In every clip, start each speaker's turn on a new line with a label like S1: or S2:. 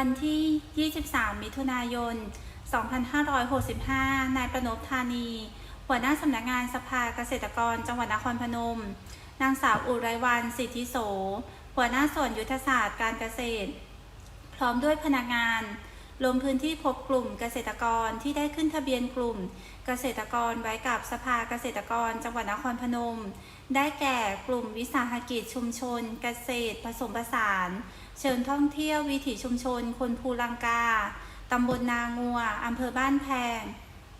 S1: ันที่ 23 มิถุนายน 2565 นายประนพธานี หัวหน้าสำนักงานสภาเกษตรกรจังหวัดนครพนม นางสาวอุไรวันสิทธิโส หัวหน้าส่วนยุทธศาสตร์การเกษตร พร้อมด้วยพนักงาน ลงพื้นที่พบกลุ่มเกษตรกรที่ได้ขึ้นทะเบียนกลุ่ม เกษตรกรไว้กับสภาเกษตรกรจังหวัดนครพนม ได้แก่กลุ่มวิสาหกิจชุมชน เกษตรผสมผสาน เชิญท่องเที่ยววิถีชุมชน คนภูลังกาตำบลนางัวอำเภอบ้านแพง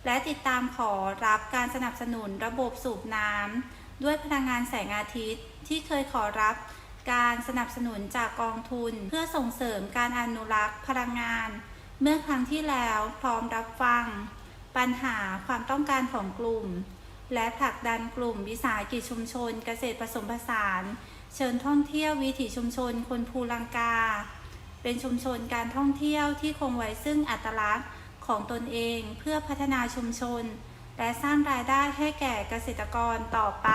S1: และติดตามขอรับการสนับสนุนระบบสูบน้ำด้วยพลังงานแสงอาทิตย์ที่เคยขอรับการสนับสนุนจากกองทุน เพื่อส่งเสริมการอนุรักษ์พลังงาน เมื่อครั้งที่แล้วพร้อมรับฟัง ปัญหาความต้องการของกลุ่ม และผลักดันกลุ่มวิสาหกิจชุมชนเกษตรผสมผสาน เชิญท่องเที่ยววิถีชุมชนคนภูลังกา เป็นชุมชนการท่องเที่ยวที่คงไว้ซึ่งอัตลักษณ์ของตนเองเพื่อพัฒนาชุมชน และสร้างรายได้ให้แก่เกษตรกรต่อไป